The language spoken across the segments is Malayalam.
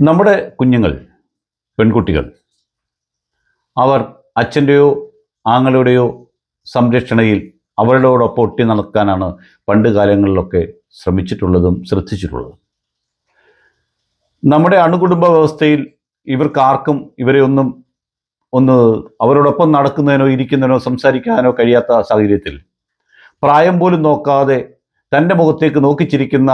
നമ്മുടെ കുഞ്ഞുങ്ങൾ പെൺകുട്ടികൾ അവർ അച്ഛന്റെയോ ആങ്ങളുടെയോ സംരക്ഷണയിൽ അവരോടൊപ്പം ഒട്ടി നടക്കാനാണ് പണ്ട് കാലങ്ങളിലൊക്കെ ശ്രമിച്ചിട്ടുള്ളതും ശ്രദ്ധിച്ചിട്ടുള്ളതും. നമ്മുടെ അണുകുടുംബ വ്യവസ്ഥയിൽ ഇവർക്കാർക്കും ഇവരെ ഒന്നും ഒന്ന് അവരോടൊപ്പം നടക്കുന്നതിനോ ഇരിക്കുന്നതിനോ സംസാരിക്കാനോ കഴിയാത്ത സാഹചര്യത്തിൽ പ്രായം പോലും നോക്കാതെ തന്റെ മുഖത്തേക്ക് നോക്കിച്ചിരിക്കുന്ന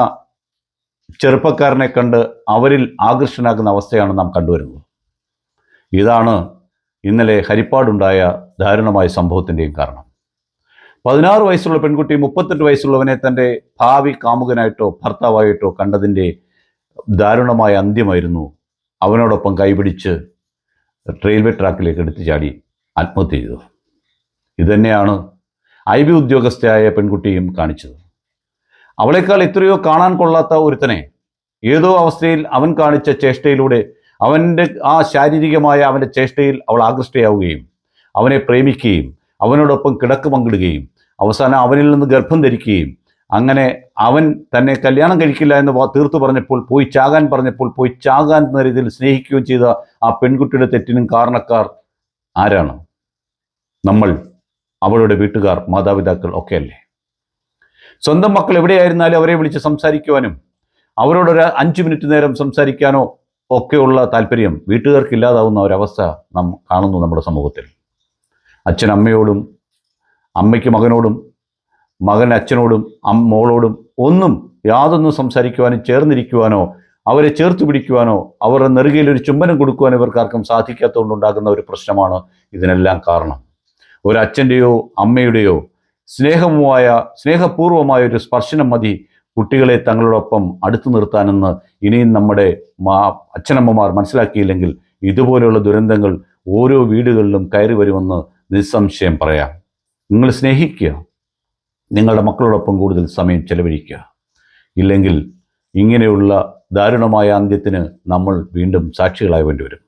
ചെറുപ്പക്കാരനെ കണ്ട് അവരിൽ ആകൃഷ്ടനാക്കുന്ന അവസ്ഥയാണ് നാം കണ്ടുവരുന്നത്. ഇതാണ് ഇന്നലെ ഹരിപ്പാടുണ്ടായ ദാരുണമായ സംഭവത്തിന്റെയും കാരണം. പതിനാറ് വയസ്സുള്ള പെൺകുട്ടി മുപ്പത്തെട്ട് വയസ്സുള്ളവനെ തന്റെ ഭാവി കാമുകനായിട്ടോ ഭർത്താവായിട്ടോ കണ്ടതിന്റെ ദാരുണമായ അന്ത്യമായിരുന്നു. അവനോടൊപ്പം കൈപിടിച്ച് റെയിൽവേ ട്രാക്കിലേക്ക് എടുത്തു ചാടി ആത്മഹത്യ ചെയ്തത് ഇതുതന്നെയാണ് ഐ ബി ഉദ്യോഗസ്ഥയായ പെൺകുട്ടിയും കാണിച്ചത്. അവളെക്കാൾ എത്രയോ കാണാൻ കൊള്ളാത്ത ഒരുത്തനെ. ഏതോ അവസ്ഥയിൽ അവൻ കാണിച്ച ചേഷ്ടയിലൂടെ അവന്റെ ആ ശാരീരികമായ അവന്റെ ചേഷ്ടയിൽ അവൾ ആകൃഷ്ടയാവുകയും അവനെ പ്രേമിക്കുകയും അവനോടൊപ്പം കിടക്ക് പങ്കിടുകയും അവസാനം അവനിൽ നിന്ന് ഗർഭം ധരിക്കുകയും അങ്ങനെ അവൻ തന്നെ കല്യാണം കഴിക്കില്ല എന്ന് തീർത്തു പറഞ്ഞപ്പോൾ പോയി ചാകാൻ പറഞ്ഞപ്പോൾ പോയി ചാകാൻ എന്ന രീതിയിൽ സ്നേഹിക്കുകയും ചെയ്ത ആ പെൺകുട്ടിയുടെ തെറ്റിനും കാരണക്കാർ ആരാണ്? നമ്മൾ അവളുടെ വീട്ടുകാർ മാതാപിതാക്കൾ ഒക്കെയല്ലേ? സ്വന്തം മക്കൾ എവിടെയായിരുന്നാലും അവരെ വിളിച്ച് സംസാരിക്കുവാനും അവരോടൊരു അഞ്ച് മിനിറ്റ് നേരം സംസാരിക്കാനോ ഒക്കെയുള്ള താല്പര്യം വീട്ടുകാർക്ക് ഇല്ലാതാവുന്ന ഒരവസ്ഥ നാം കാണുന്നു നമ്മുടെ സമൂഹത്തിൽ. അച്ഛൻ അമ്മയോടും അമ്മയ്ക്ക് മകനോടും മകൻ അച്ഛനോടും മോളോടും ഒന്നും യാതൊന്നും സംസാരിക്കുവാനും ചേർന്നിരിക്കുവാനോ അവരെ ചേർത്ത് പിടിക്കുവാനോ അവരുടെ നെറുകയിൽ ഒരു ചുംബനം കൊടുക്കുവാനോ ഇവർക്കാർക്കും സാധിക്കാത്തതുകൊണ്ടുണ്ടാകുന്ന ഒരു പ്രശ്നമാണ് ഇതിനെല്ലാം കാരണം. ഒരു അച്ഛന്റെയോ അമ്മയുടെയോ സ്നേഹവുമായ സ്നേഹപൂർവമായ ഒരു സ്പർശനം മതി കുട്ടികളെ തങ്ങളോടൊപ്പം അടുത്തു നിർത്താനെന്ന് ഇനിയും നമ്മുടെ മാ അച്ഛനമ്മമാർ മനസ്സിലാക്കിയില്ലെങ്കിൽ ഇതുപോലെയുള്ള ദുരന്തങ്ങൾ ഓരോ വീടുകളിലും കയറി വരുമെന്ന് നിസ്സംശയം പറയാം. നിങ്ങൾ സ്നേഹിക്കുക. നിങ്ങളുടെ മക്കളോടൊപ്പം കൂടുതൽ സമയം ചെലവഴിക്കുക. ഇല്ലെങ്കിൽ ഇങ്ങനെയുള്ള ദാരുണമായ അന്ത്യത്തിന് നമ്മൾ വീണ്ടും സാക്ഷികളായി വേണ്ടി വരും